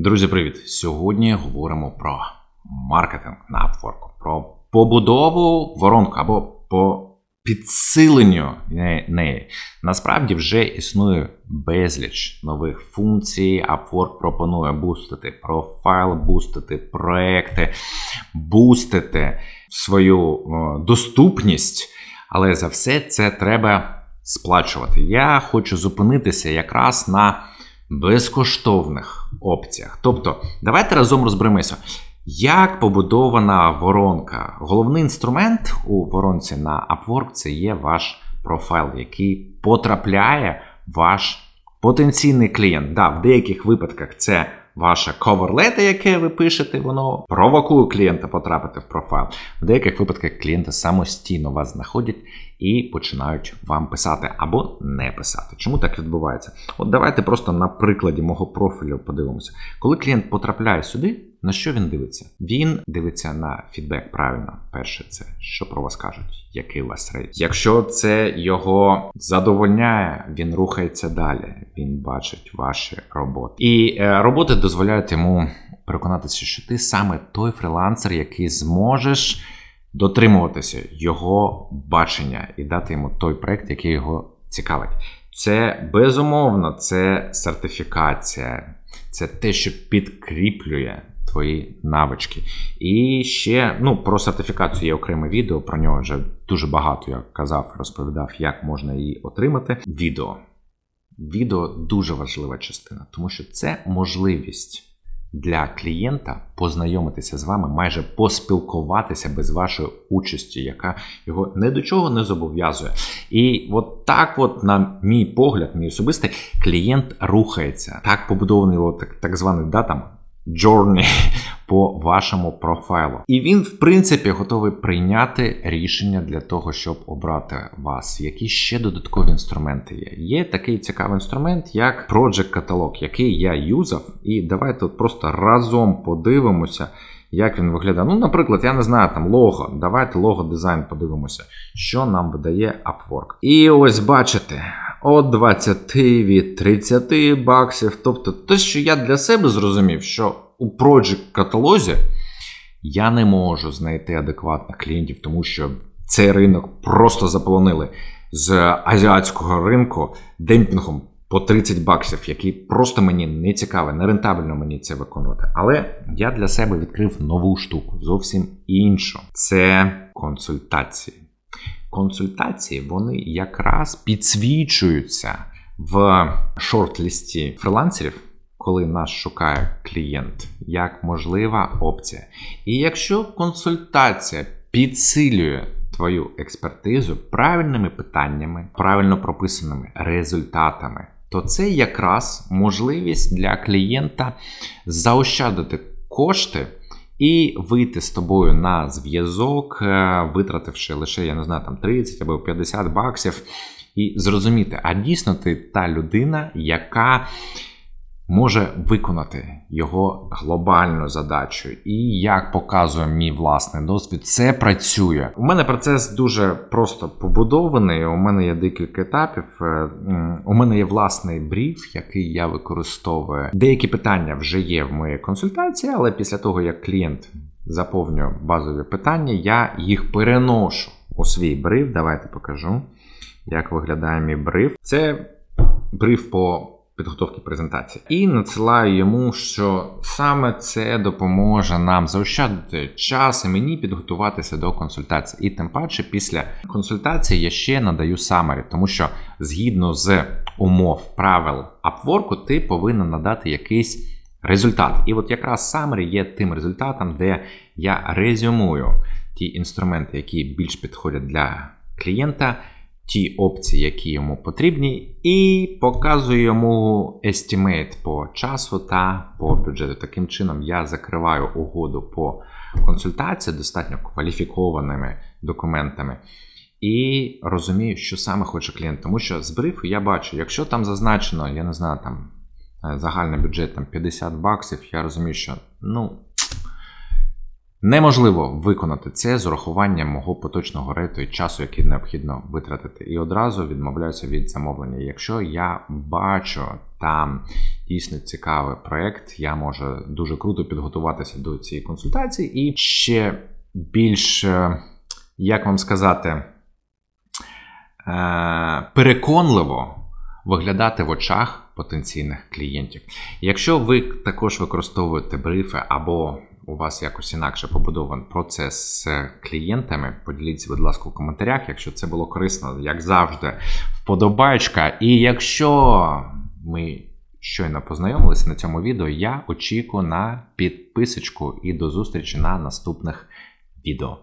Друзі, привіт! Сьогодні говоримо про маркетинг на Upwork, про побудову воронку або по підсиленню неї. Насправді вже існує безліч нових функцій. Upwork пропонує бустити профайл, бустити проекти, бустити свою доступність, але за все це треба сплачувати. Я хочу зупинитися якраз на безкоштовних опціях. Тобто, давайте разом розберемося. Як побудована воронка? Головний інструмент у воронці на Upwork це є ваш профайл, який потрапляє ваш потенційний клієнт. Да, в деяких випадках це ваше cover-letter, яке ви пишете, воно провокує клієнта потрапити в профайл. В деяких випадках клієнти самостійно вас знаходять і починають вам писати або не писати. Чому так відбувається? От давайте просто на прикладі мого профілю подивимося. Коли клієнт потрапляє сюди, на що він дивиться? Він дивиться на фідбек правильно. Перше, це що про вас кажуть, який у вас рейд. Якщо це його задовольняє, він рухається далі. Він бачить ваші роботи. І е, роботи дозволяють йому переконатися, що ти саме той фрілансер, який зможеш дотримуватися його бачення і дати йому той проект, який його цікавить. Це безумовно, це сертифікація, це те, що підкріплює твої навички. І ще ну, про сертифікацію є окреме відео, про нього вже дуже багато я казав, розповідав, як можна її отримати. Відео. Відео дуже важлива частина, тому що це можливість для клієнта познайомитися з вами, майже поспілкуватися без вашої участі, яка його ні до чого не зобов'язує. І от так, от, на мій погляд, мій особистий, клієнт рухається. Так побудований так, так званий да, там, journey по вашому профайлу. І він, в принципі, готовий прийняти рішення для того, щоб обрати вас. Які ще додаткові інструменти є? Є такий цікавий інструмент, як Project Catalog, який я юзав. І давайте от просто разом подивимося. Як він виглядає? Ну, наприклад, я не знаю, там лого. Давайте лого дизайн подивимося, що нам видає Upwork. І ось бачите, от 20 від 30 баксів. Тобто, те, що я для себе зрозумів, що у Project каталозі я не можу знайти адекватних клієнтів, тому що цей ринок просто заполонили з азіатського ринку демпінгом по 30 баксів, який просто мені не цікавий, не рентабельно мені це виконувати. Але я для себе відкрив нову штуку, зовсім іншу. Це консультації. Консультації вони якраз підсвічуються в шорт-лісті фрилансерів, коли нас шукає клієнт, як можлива опція. І якщо консультація підсилює твою експертизу правильними питаннями, правильно прописаними результатами, то це якраз можливість для клієнта заощадити кошти. І вийти з тобою на зв'язок, е, витративши лише, я не знаю, там 30 або 50 баксів, і зрозуміти, а дійсно ти та людина, яка може виконати його глобальну задачу. І як показує мій власний досвід, це працює. У мене процес дуже просто побудований. У мене є декілька етапів. Е, У мене є власний бріф, який я використовую. Деякі питання вже є в моїй консультації, але після того, як клієнт заповнює базові питання, я їх переношу у свій бриф. Давайте покажу, як виглядає мій бриф. Це бриф по підготовки презентації. І надсилаю йому, що саме це допоможе нам заощадити час і мені підготуватися до консультації. І тим паче, після консультації я ще надаю самері, тому що згідно з умов правил Upwork, ти повинен надати якийсь результат. І от якраз самері є тим результатом, де я резюмую ті інструменти, які більш підходять для клієнта ті опції, які йому потрібні, і показую йому estimate по часу та по бюджету. Таким чином, я закриваю угоду по консультації достатньо кваліфікованими документами. І розумію, що саме хоче клієнт. Тому що з брифу я бачу, якщо там зазначено, я не знаю, там е, загальний бюджет там 50 баксів, я розумію, що ну, Неможливо виконати це з урахуванням мого поточного рейту і часу, який необхідно витратити. І одразу відмовляюся від замовлення. Якщо я бачу там дійсно цікавий проект, я можу дуже круто підготуватися до цієї консультації і ще більш, е, як вам сказати, е, переконливо виглядати в очах потенційних клієнтів. Якщо ви також використовуєте брифи або у вас якось інакше побудований процес з клієнтами, поділіться, будь ласка, у коментарях, якщо це було корисно, як завжди, вподобайка. І якщо ми щойно познайомилися на цьому відео, я очікую на підписочку і до зустрічі на наступних відео.